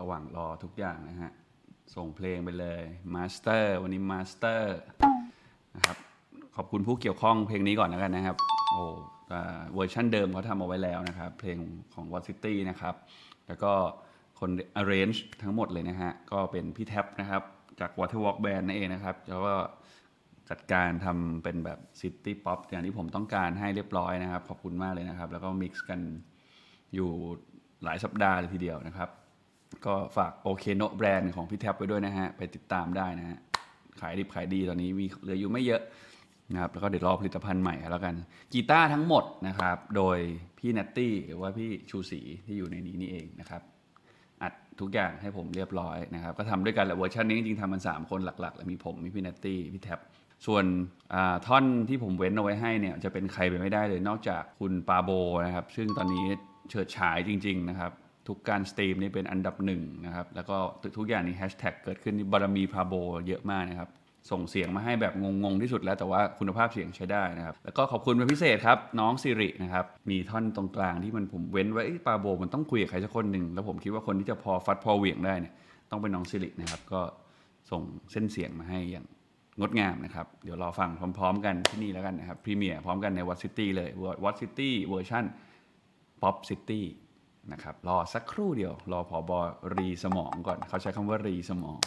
ระหว่างรอทุกอย่างนะฮะ ส่งเพลงไปเลยมาสเตอร์วันนี้มาสเตอร์นะครับ ขอบคุณผู้เกี่ยวข้องเพลงนี้ก่อนแล้วกันนะครับ โอ้เวอร์ชันเดิมเขาทำเอาไว้แล้วนะครับ เพลงของ w a t City นะครับ แล้วก็คน arrange ทั้งหมดเลยนะฮะ ก็เป็นพี่แท็บนะครับ จาก Waterwalk Band นั่นเองนะครับ แล้วก็จัดการทำเป็นแบบ City Pop อย่างที่ผมต้องการให้เรียบร้อยนะครับ ขอบคุณมากเลยนะครับ แล้วก็มิกซ์กันอยู่หลายสัปดาห์เลยทีเดียวนะครับ ก็ฝากโอเคโนแบรนด์ของพี่แท็บไว้ด้วยนะฮะ ไปติดตามได้นะฮะ ขายดิบขายดีตอนนี้มีเหลืออยู่ไม่เยอะนะครับ แล้วก็เดี๋ยวรอผลิตภัณฑ์ใหม่แล้วกัน กีตาร์ทั้งหมดนะครับ โดยพี่นัตตี้หรือว่าพี่ชูศรีที่อยู่ในนี้นี่เองนะครับ อัดทุกอย่างให้ผมเรียบร้อยนะครับ ก็ทำด้วยกันแหละเวอร์ชันนี้จริงๆทำมัน 3 คนหลักๆแล้วมีผมมีพี่นัตตี้พี่แท็บส่วนท่อนที่ผมเว้นเอาไว้ให้เนี่ยจะเป็นใครไปไม่ได้เลยนอกจากคุณปาโบนะครับ ซึ่งตอนนี้เฉิดฉายจริง ๆ นะครับ ทุกการสตรีมนี่เป็นอันดับหนึ่งนะครับ แล้วก็ทุกอย่างนี่แฮชแท็กเกิดขึ้นบารมีพาโบเยอะมากนะครับ ส่งเสียงมาให้แบบงงๆที่สุดแล้วแต่ว่าคุณภาพเสียงใช้ได้นะครับ แล้วก็ขอบคุณเป็นพิเศษครับ น้องสิรินะครับ มีท่อนตรงกลางที่มันผมเว้นไว้ปาโบมันต้องคุยกับใครสักคนหนึ่งแล้วผมคิดว่าคนที่จะพอฟัดพอเหวี่ยงได้เนี่ยต้องเป็นน้องสิรินะครับก็ส่งเส้นเสียงมาให้อย่างงดงามนะครับ เดี๋ยวรอฟังพร้อม ๆ กันที่นี่แล้วกันนะครับพรีเมียร์พร้อมกันในวั t ซิตี้เลยวั t ซิตี้เวอร์ชันป๊อปซิตี้ นะครับรอสักครู่เดียว รอผอบอรีสมองก่อน เขาใช้คำว่ารีสมอง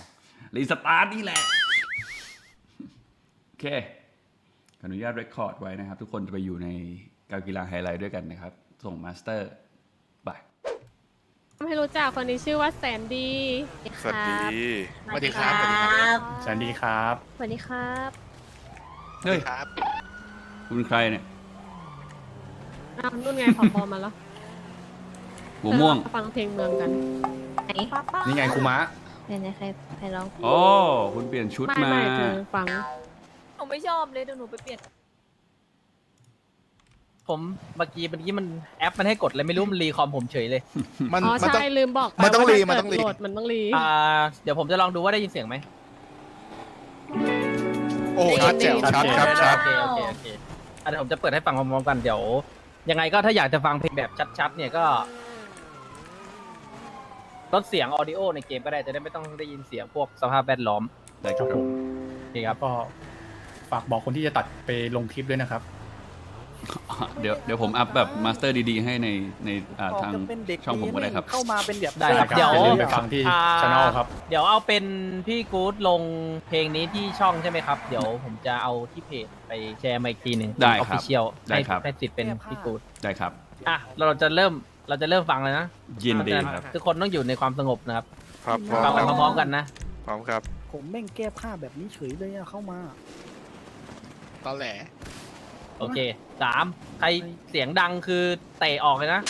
รีสตาร์ทนี่แหละ โอเคขออนุญาตเรคคอร์ดไว้นะครับ ทุกคนจะไปอยู่ในการกีฬาไฮไลท์ด้วยกันนะครับ ส่งมาสเตอร์บายไม่รู้จักคนนี้ชื่อว่าแสนดีสวัสดี สวัสดีครับ สวัสดีครับ สวัสดีครับเฮ้ย ครับ คุณเป็นใครเนี่ยอ้าวนู่นไงผอมาแล้ว หัวม่วงเออฟังเพลงเมืองกัน ไหนนี่ไงครูมะไหนไหนใครใครร้องโอ้คุณเปลี่ยนชุดไม่มา ไม่คือฟัง หนูไม่ชอบเลยเดี๋ยวหนูไปเปลี่ยน ผมเมื่อกี้เมื่อกี้มันแอปมันให้กดเลยไม่รู้มันรีคอมผมเฉยเลย มันอ๋อมันต้อง ใช่ลืมบอกไปมันต้องว่ารีถ้ามันต้องรี เกิดโหลดมันต้องรีอ่า เดี๋ยวผมจะลองดูว่าได้ยินเสียงไหมโอ้ชัดแจ๋วชัดครับชัด โอเคโอเคโอเคอะเดี๋ยวผมจะเปิดให้ฟังพร้อมๆกันเดี๋ยว ยังไงก็ถ้าอยากจะฟังเพลงแบบชัดๆ เนี่ยก็ ลดเสียงออดิโอในเกมก็ได้จะได้ไม่ต้องได้ยินเสียงพวกสภาพแวดล้อมได้ครับผมโอเคครับ ก็ฝากบอกคนที่จะตัดไปลงคลิปด้วยนะครับ เดี๋ยวเดี๋ยวผมอัพแบบมาสเตอร์ดีๆ ให้ในในอ่าทางช่องผมก็ได้ครับ เข้ามาเป็นแบบได้ครับได้ครับเดี๋ยว อย่าลืมไปฟังที่อ่า channel ครับ เดี๋ยวเอาเป็นพี่กู๊ดลงเพลงนี้ที่ช่องใช่ไหมครับ เดี๋ยวผมจะเอาที่เพจไปแชร์มาอีกทีหนึ่งได้ครับออฟฟิเชียลได้ครับ ให้สิทธิ์เป็นพี่กู๊ดได้ครับ อะเราจะเริ่ม เราจะเริ่มฟังเลยนะยินดีครับทุกคนต้องอยู่ในความสงบนะครับครับพร้อฟังมไปครับพร้อมๆกันนะพร้อมครับ ผมแม่งแก้ผ้าแบบนี้เฉยเลยอะเข้ามา ตอนแหลโอเคสามใครเสียงดังคือเตะออกเลยนะ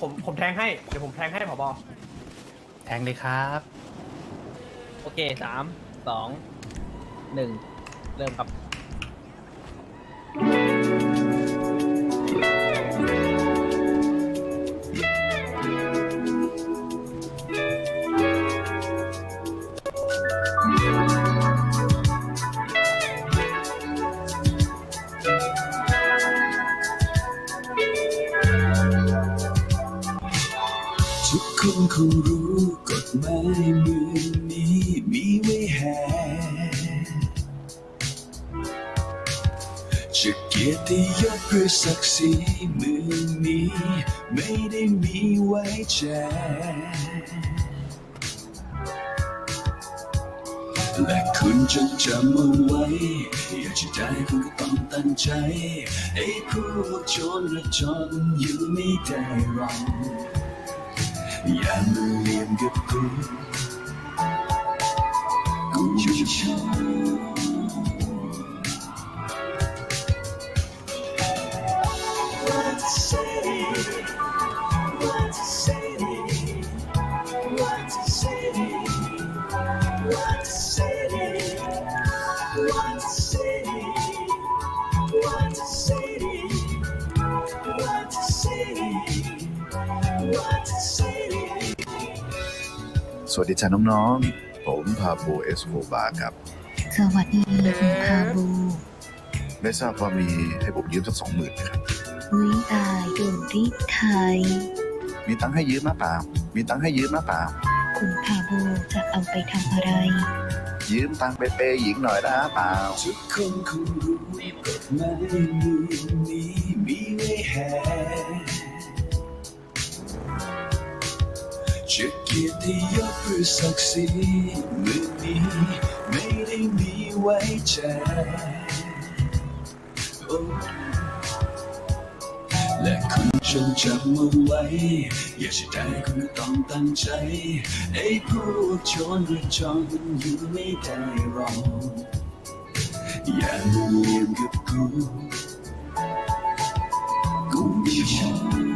ผมผมแทงให้ เดี๋ยวผมแทงให้ผบแทงเลยครับ โอเคสามสองหนึ่งเริ่มครับ คนคงรู้กฎหมายเมืองนี้มีไว้แห่จะเกียรติยศเพื่อศักดิ์ศรีเมืองนี้ ไม่ได้มีไว้แจกและคุณจงจำเอาไว้ อยากจะได้คุณก็ต้องตั้งใจ ไอ้พวกโจรและจนอยู่ไม่ได้หรอก อย่ามาเลียนกับกูกูชูว่าจะ city ว่าจะ city ว่าจะ city ว่าจะ city ว่าจะ city ว่าจะ city ว่าจะ city สวัสดีจ้าน้องๆ ผมพาโบเอสโคบาครับ สวัสดีคุณพาบูไม่ทราบว่ามีให้ผมยืมสักสองหมื่นไหมครับอุ้ยตายโดนรีดไทย มีตังค์ให้ยืมมาเปล่า มีตังค์ให้ยืมมาเปล่า คุณพาโบจะเอาไปทำอะไร ยืมตังค์ไปเปย์หญิงหน่อยนะเปล่า ทุกคนคงรู้กฎหมายเมืองนี้มีไว้แห่ จะเกียรติยศหรือศักดิ์ศรีเมื่อนี้ไม่ได้มีไว้แจและคุณจงจำเอาไว้ อย่ากจะได้คุณก็ต้องตั้งใจไอ้พวกโจรกระจรมันอยู่ไม่ได้หรอกอย่ามาเลียนกับกูกูไม่ชอ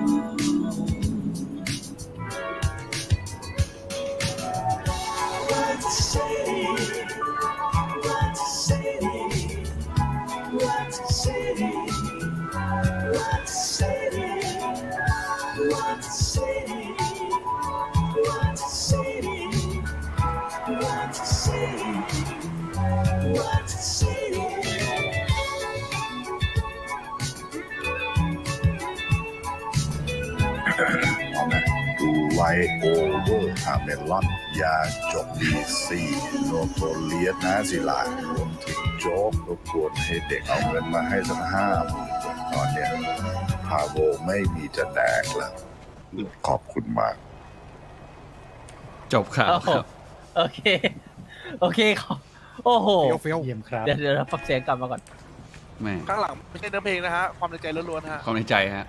เอาไหมดูไลโอเวอร์ฮาเมลอน ยาจบดีซีโนโตเลียสนะศิลารวมถึงโจ๊กรบกวนให้เด็กเอาเงินมาให้สักห้าหมื่นตอนเนี้ยพาโบไม่มีจะแดกแล้ว ขอบคุณมาก จบข่าวโอ้โหครับ โอเค โอเคขอ โอ้โหเยี่ยมครับ เดี๋ยวเดี๋ยวเราฟังเสียงกลับมาก่อน แม่ข้างหลังไม่ใช่เนื้อเพลงนะฮะ ความในใจล้วนๆฮะ ความในใจฮะ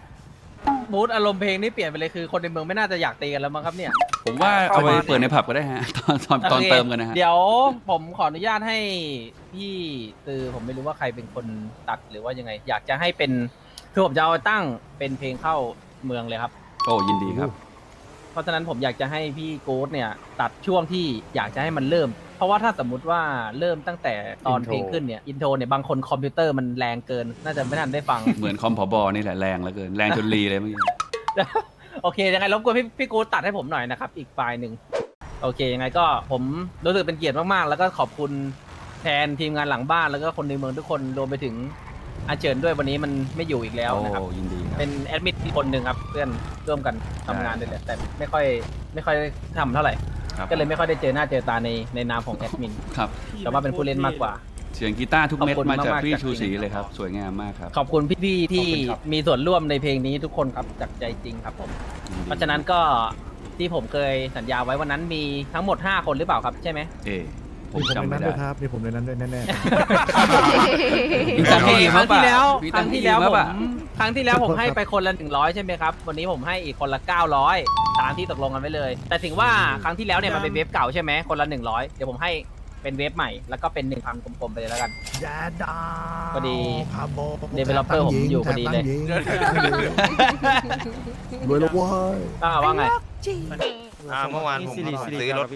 มูดอารมณ์เพลงนี่เปลี่ยนไปเลยคือคนในเมืองไม่น่าจะอยากตีกันแล้วมั้งครับเนี่ย ผมว่าเอาไปเปิดในผับก็ได้ฮะ ตอนตอนตอนโคเติมกันนะฮะ เดี๋ยวผมขออนุญาตให้พี่คือผมไม่รู้ว่าใครเป็นคนตัดหรือว่ายังไง อยากจะให้เป็นคือผมจะเอาไปตั้งเป็นเพลงเข้าเมืองเลยครับ โอ้ยินดีครับ เพราะฉะนั้นผมอยากจะให้พี่โกดเนี่ย ตัดช่วงที่อยากจะให้มันเริ่ม เพราะว่าถ้าสมมุติว่าเริ่มตั้งแต่ตอน Intro เพลงขึ้นเนี่ยอินโทรเนี่ยบางคนคอมพิวเตอร์มันแรงเกิน น่าจะไม่ทันได้ฟัง เหมือนคอมผบนี่แหละแรงเหลือเกินแรงจนรีเลยเมื่อกี้โอเคยังไงรบกวนพี่พี่กูตัดให้ผมหน่อยนะครับ อีกไฟล์หนึ่งโอเคยังไงก็ผมรู้สึกเป็นเกียรติมากๆ แล้วก็ขอบคุณแทนทีมงานหลังบ้านแล้วก็คนในเมืองทุกคนรวมไปถึงอาเจิญด้วยวันนี้มันไม่อยู่อีกแล้วนะครับ โอ้ยินดีครับ เป็นแอดมิดอีกคนหนึ่งครับเพื่อนร่วมกันทำงานด้วยแหละแต่ไม่ค่อยไม่ค่อยได้ทำเท่าไหร่ ครับ ก็เลยไม่ค่อยได้เจอหน้าเจอตาในในนามของแอดมินครับ แต่ว่าเป็นผู้เล่นมากกว่า เสียงกีตาร์ทุกเม็ดขอบคุณมาจากมากๆพี่จากชูศรีที่เลยครับ สวยงามมากครับ ขอบคุณพี่ๆที่ขอบคุณครับมีส่วนร่วมในเพลงนี้ทุกคนครับจากใจจริงครับผมยิดีเพราะฉะนั้นก็ที่ผมเคยสัญญาไว้วันนั้นมีทั้งหมด 5 คนหรือเปล่าครับใช่ไหม เอ ผมจำไม่ได้มีผมในนั้นด้วยแน่มีตังค์ให้ยืมครั้งที่แล้วมีคตัรั้งงค์ให้ที่ยืแล้วมผมป่ะครั้งที่แล้วผมให้ไปคนละ100ใช่ไหมครับวันนี้ผมให้อีกคนละ 900 ตามที่ตกลงกันไว้เลย แต่ถึงว่าครั้งที่แล้วเนี่ยมันเป็นเว็บเก่าใช่ไหมคนละ 100 เดี๋ยวผมให้เป็นเว็บใหม่แล้วก็เป็น1,000กลมๆไปเลยแล้วกันๆยาดาพอดีพาโบ developer ผมอยู่พอดีเลยรวยแล้วเว้ย อ่าว่าไง อ่าเมื่อวานผมซื้อรถซื้อรถ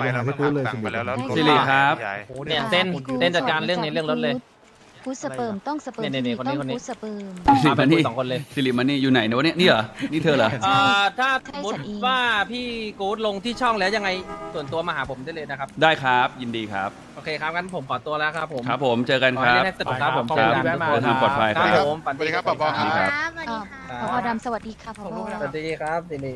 ไปแล้วให้พูดเลยสั่งไปแล้วแล้วสิริครับย้าย เนี่ยเส้นเส้นจัดการเรื่องนี้เรื่องรถเลย กูดสเปิร์มต้องสเปิร์มเนี่ยๆที่คนนี้ต้องคนนี้ กูดสเปิร์ม มาเป็นคุยสองคนเลยสิริมานี่อยู่ไหนเนยวะเนี่ยนี่เหรอนี่เธอเหรอเอ่อถ้าใช่สมมติสัตว์อีว่าพี่กู๊ดลงที่ช่องแล้วยังไงส่วนตัวมาหาผมได้เลยนะครับ ได้ครับยินดีครับ โอเคครับงั้นผมขอตัวแล้วครับผมครับผมเจอกันขอคให้รับ เล่นให้สนุกครับผมขอบเจคุอณกันที่แวะมา เดินทางปลอดภัยครับผมสวัสดีครับปอบอสวัสดีครับอ่าพอดำสวัสดีค่ะพอ สวัสดีครับสิริ